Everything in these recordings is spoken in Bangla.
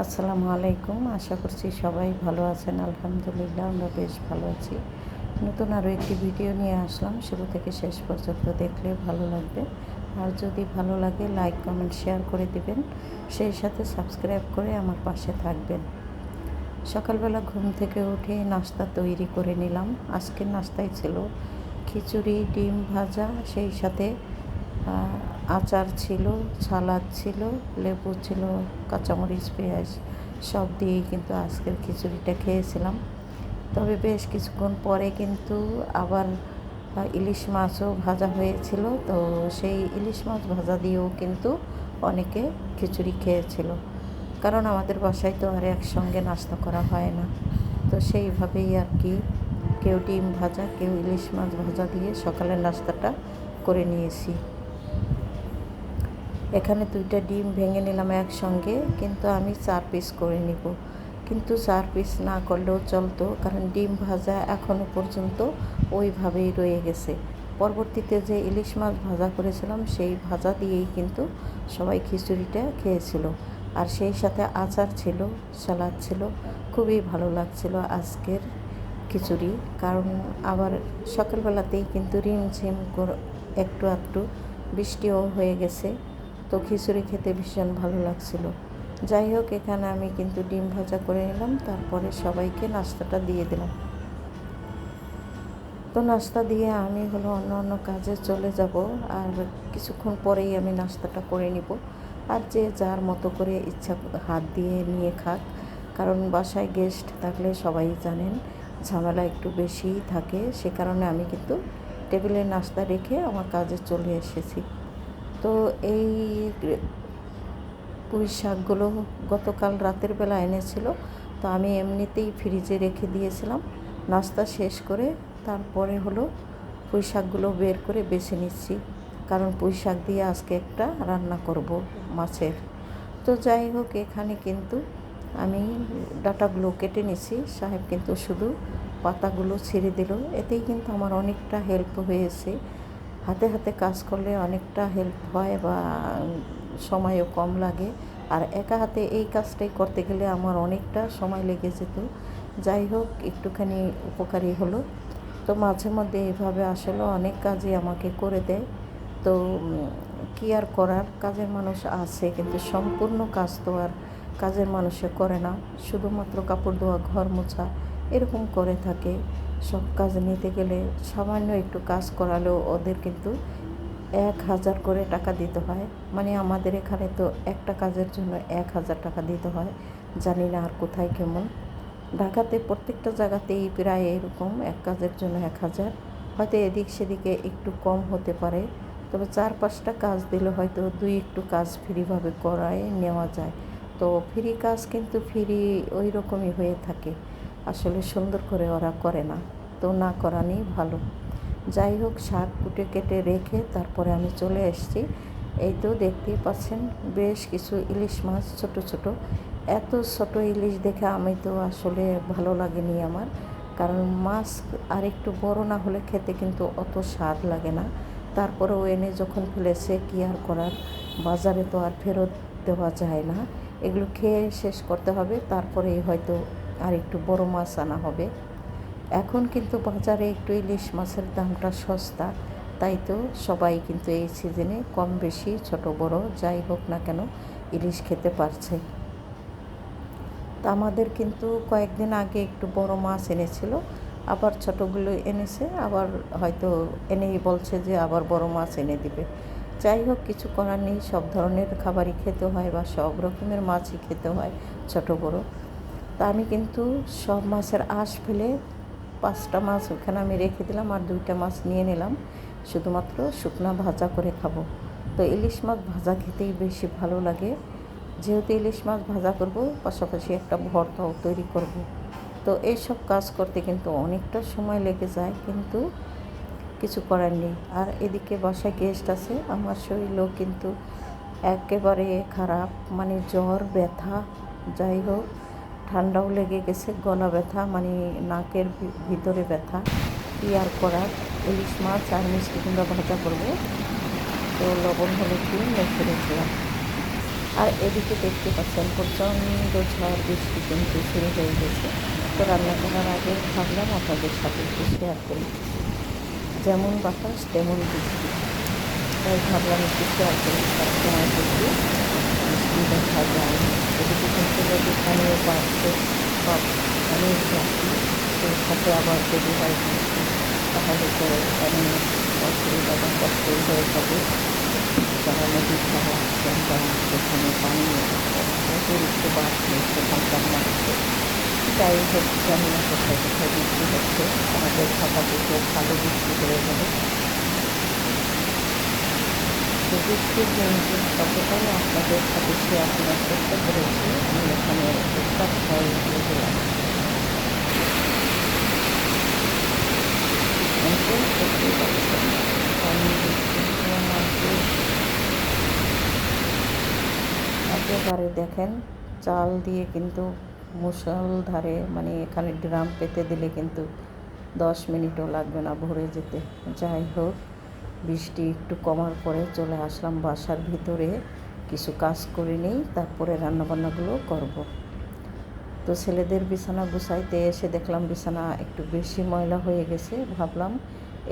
আসসালামু আলাইকুম। আশা করছি সবাই ভালো আছেন। আলহামদুলিল্লাহ, আমরা বেশ ভালো আছি। নতুন আরও একটি ভিডিও নিয়ে আসলাম। শুরু থেকে শেষ পর্যন্ত দেখলে ভালো লাগবে। আর যদি ভালো লাগে, লাইক, কমেন্ট, শেয়ার করে দিবেন। সেই সাথে সাবস্ক্রাইব করে আমার পাশে থাকবেন। সকালবেলা ঘুম থেকে উঠে নাস্তা তৈরি করে নিলাম। আজকের নাস্তায় ছিল খিচুড়ি, ডিম ভাজা, সেই সাথে আচার ছিল, সালাদ ছিল, লেবু ছিল, কাঁচামরিচ, পেঁয়াজ, সব দিয়েই কিন্তু আজকের খিচুড়িটা খেয়েছিলাম। তবে বেশ কিছুক্ষণ পরে কিন্তু আবার ইলিশ মাছও ভাজা হয়েছিল। তো সেই ইলিশ মাছ ভাজা দিয়েও কিন্তু অনেকে খিচুড়ি খেয়েছিল। কারণ আমাদের বাসায় তো আর একসঙ্গে নাস্তা করা হয় না। তো সেইভাবেই আর কি কেউ ডিম ভাজা, কেউ ইলিশ মাছ ভাজা দিয়ে সকালের নাস্তাটা করে নিয়েছি। এখানে দুইটা ডিম ভেঙে নিলাম একসঙ্গে, কিন্তু আমি চার পিস করে নিব। কিন্তু চার পিস না করলেও চলতো, কারণ ডিম ভাজা এখনও পর্যন্ত ওইভাবেই রয়ে গেছে। পরবর্তীতে যে ইলিশ মাছ ভাজা করেছিলাম, সেই ভাজা দিয়েই কিন্তু সবাই খিচুড়িটা খেয়েছিল। আর সেই সাথে আচার ছিল, সালাদ ছিল, খুবই ভালো লাগছিল আজকের খিচুড়ি। কারণ আবার সকালবেলাতেই কিন্তু রিমঝিম একটু একটু বৃষ্টিও হয়ে গেছে। তো খিচুড়ি খেতে ভীষণ ভালো লাগছিল। যাই হোক, এখানে আমি কিন্তু ডিম ভাজা করে নিলাম, তারপরে সবাইকে নাস্তাটা দিয়ে দিলাম। তো নাস্তা দিয়ে আমি হলো অন্য অন্য কাজে চলে যাব, আর কিছুক্ষণ পরেই আমি নাস্তাটা করে নিব। আর যে যার মতো করে ইচ্ছা হাত দিয়ে নিয়ে খাক, কারণ বাসায় গেস্ট থাকলে সবাই জানেন ঝামেলা একটু বেশিই থাকে, সে কারণে আমি কিন্তু টেবিলে নাস্তা রেখে আমার কাজে চলে এসেছি। তো এই পুঁই শাকগুলো গতকাল রাতের বেলা এনেছিল। তো আমি এমনিতেই ফ্রিজে রেখে দিয়েছিলাম। নাস্তা শেষ করে তারপরে হলো পুঁই শাকগুলো বের করে বেছে নিচ্ছি। কারণ পুঁই শাক দিয়ে আজকে একটা রান্না করব মাছের। তো যাই হোক, এখানে কিন্তু আমি ডাটাগুলো কেটে নিছি সাহেব কিন্তু শুধু পাতাগুলো ছেড়ে দিল। এতেই কিন্তু আমার অনেকটা হেল্প হয়েছে। হাতে হাতে কাজ করলে অনেকটা হেল্প হয় বা সময়ও কম লাগে। আর একা হাতে এই কাজটাই করতে গেলে আমার অনেকটা সময় লেগে যেত। যাই হোক, একটুখানি উপকারী হলো। তো মাঝে মধ্যে এইভাবে আসলে অনেক কাজই আমাকে করে দেয়। তো কি আর করার? কাজের মানুষ আছে, কিন্তু সম্পূর্ণ কাজ তো আর কাজের মানুষে করে না। শুধুমাত্র কাপড় ধোয়া, ঘর মোছা এরকম করে থাকে। সব কাজ নিতে গেলে সামান্য একটু কাজ করালেও ওদের কিন্তু এক হাজার করে টাকা দিতে হয়। মানে আমাদের এখানে তো একটা কাজের জন্য এক হাজার টাকা দিতে হয়। জানি না আর কোথায় কেমন। ঢাকাতে প্রত্যেকটা জায়গাতেই প্রায় এরকম এক কাজের জন্য এক হাজার। হয়তো এদিক সেদিকে একটু কম হতে পারে। তবে চার পাঁচটা কাজ দিলে হয়তো দুই একটু কাজ ফ্রিভাবে করায় নেওয়া যায়। তো ফ্রি কাজ কিন্তু ফ্রি ওই রকমই হয়ে থাকে। আসলে সুন্দর করে ওরা করে না। তো না করা করানি ভালো। যাই হোক, শাক কুটে কেটে রেখে তারপরে আমি চলে এসেছি। এই তো দেখতেই পাচ্ছেন, বেশ কিছু ইলিশ মাছ ছোট ছোট। এত ছোট ইলিশ দেখে আমি তো আসলে ভালো লাগেনি আমার। কারণ মাছ আর একটু বড় না হলে খেতে কিন্তু অত স্বাদ লাগে না। তারপরেও এনে যখন ফেলেছে, কি আর করার? বাজারে তো আর ফেরত দেওয়া যায় না। এগুলো খেয়ে শেষ করতে হবে। তারপরেই হয়তো আর একটু বড় মাছ আনা হবে। এখন কিন্তু বাজারে একটু ইলিশ মাছের দামটা সস্তা, তাই তো সবাই কিন্তু এই সিজনে কম বেশি ছোট বড় যাই হোক না কেন ইলিশ খেতে পারছে। তা আমাদের কিন্তু কয়েকদিন আগে একটু বড় মাছ এনেছিল, আবার ছোটোগুলো এনেছে, আবার হয়তো এনেই বলছে যে আবার বড় মাছ এনে দিবে। যাই হোক, কিছু করার নেই, সব ধরনের খাবারই খেতে হয় বা সব রকমের মাছই খেতে হয় ছোট বড়। তা আমি কিন্তু সব মাছের আঁশ ফেলে পাঁচটা মাছ ওখানে আমি রেখে দিলাম আর দুইটা মাছ নিয়ে নিলাম। শুধুমাত্র শুকনা ভাজা করে খাব। তো ইলিশ মাছ ভাজা খেতেই বেশি ভালো লাগে। যেহেতু ইলিশ মাছ ভাজা করব, পাশাপাশি একটা ভর্তাও তৈরি করব। তো এইসব কাজ করতে কিন্তু অনেকটা সময় লেগে যায়, কিন্তু কিছু করার নেই। আর এদিকে বাসায় গেস্ট আছে, আমার শরীরও কিন্তু একেবারে খারাপ মানে জ্বর, ব্যথা, যাই হোক। ঠান্ডাও লেগে গেছে, গলা ব্যথা মানে নাকের ভিতরে ব্যথা কি আর করার ইলিশ মাছ আর মিষ্টি কুমড়া ভাজা করব। তো লবণ, হলুদ দিয়ে মেখে রেখেছিলাম আর এদিকে দেখতে পাচ্ছেন প্রচণ্ড ঝড়, বৃষ্টি কিন্তু শুরু হয়ে গেছে। তো রান্না করার আগে ভাবলাম আপনাদের সাথে একটু শেয়ার করি। যেমন বাতাস, তেমন বৃষ্টি। তাই ভাবলাম একটু শেয়ার করি সবসময় দেখা যায় এদিকে কিন্তু পানিও বাড়ছে সব অনেক রাখি সেই সাথে আবার যদি হয় তাহলে তো অনেক অসুবিধা বা কষ্টই হয়ে যাবে যারা নদীর ধারে আসছেন বা সেখানে পানি অতিরিক্ত বাড়ছে সেখানকার মানুষের যাই হোক জানি না কোথায় কোথায় বৃষ্টি হচ্ছে আমাদের ঢাকাতে তো ভালো বৃষ্টি হয়ে যাবে বৃষ্টির জন্য ততটাই আপনাদের সাথে শেয়ার করার চেষ্টা করেছি, আমি এখানে দিলাম পাচ্ছেন পানি একেবারে দেখেন, চাল দিয়ে কিন্তু মুসলধারে মানে এখানে ড্রাম পেতে দিলে কিন্তু দশ মিনিটও লাগবে না ভরে যেতে। যাই হোক বৃষ্টি একটু কমার পরে চলে আসলাম বাসার ভিতরে। কিছু কাজ করে নিই, তারপরে রান্নাবান্নাগুলো করব। তো ছেলেদের বিছানা গুছাইতে এসে দেখলাম বিছানা একটু বেশি ময়লা হয়ে গেছে। ভাবলাম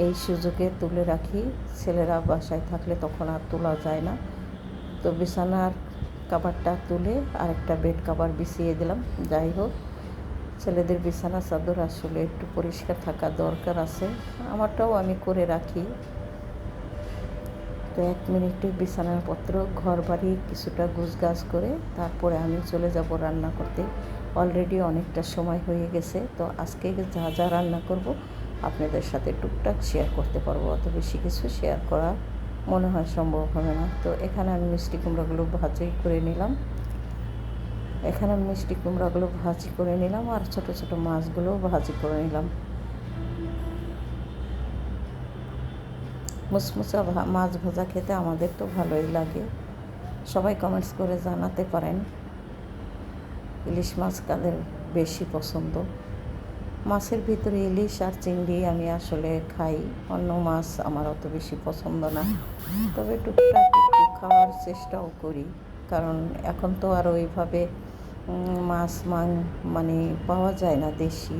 এই সুযোগে তুলে রাখি। ছেলেরা বাসায় থাকলে তখন আর তোলা যায় না। তো বিছানার কাবারটা তুলে আরেকটা বেড কাভার বিছিয়ে দিলাম। যাই হোক, ছেলেদের বিছানা চাদর আসলে একটু পরিষ্কার থাকা দরকার আছে। আমারটাও আমি করে রাখি। এক মিনিটে বিছানাপত্র ঘর বাড়ি কিছুটা গুছগাছ করে তারপরে আমি চলে যাব রান্না করতে। অলরেডি অনেকটা সময় হয়ে গেছে, তো আজকে যা যা রান্না করব আপনাদের সাথে টুকটাক শেয়ার করতে পারব। অত বেশি কিছু শেয়ার করা মনে হয় সম্ভব হবে না। তো এখানে আমি মিষ্টি কুমড়াগুলো ভাজি করে নিলাম। এখানে আমি মিষ্টি কুমড়াগুলো ভাজি করে নিলাম আর ছোট ছোট মাছগুলোও ভাজি করে নিলাম। মুসমুসা মাছ ভাজা খেতে আমাদের তো ভালোই লাগে। সবাই কমেন্টস করে জানাতে পারেন। ইলিশ মাছ কাদের বেশি পছন্দ? মাছের ভিতরে ইলিশ আর চিংড়ি আমি আসলে খাই, অন্য মাছ আমার অত বেশি পছন্দ না। তবে টুকটাক একটু খাওয়ার চেষ্টাও করি, কারণ এখন তো আর ওইভাবে মাছ মাং মানে পাওয়া যায় না দেশি।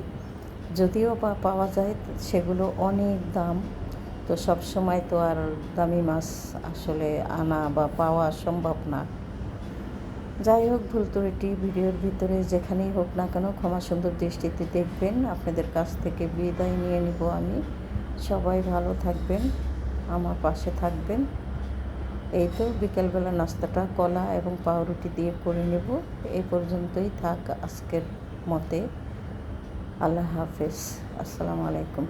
যদিও পাওয়া যায়, সেগুলো অনেক দাম। তো সব সময় তো আর দামি মাছ আসলে আনা বা পাওয়া সম্ভব না। যাই হোক, ভুল ত্রুটি ভিডিওর ভিতরে যেখানেই হোক না কেন ক্ষমা সুন্দর দৃষ্টিতে দেখবেন। আপনাদের কাছ থেকে বিদায় নিয়ে নিব আমি। সবাই ভালো থাকবেন, আমার পাশে থাকবেন। এই তো বিকেলবেলা নাস্তাটা, কলা এবং পাউরুটি দিয়ে করে নেব। এই পর্যন্তই থাক আজকের মতে। আল্লাহ হাফেজ। আসসালামু আলাইকুম।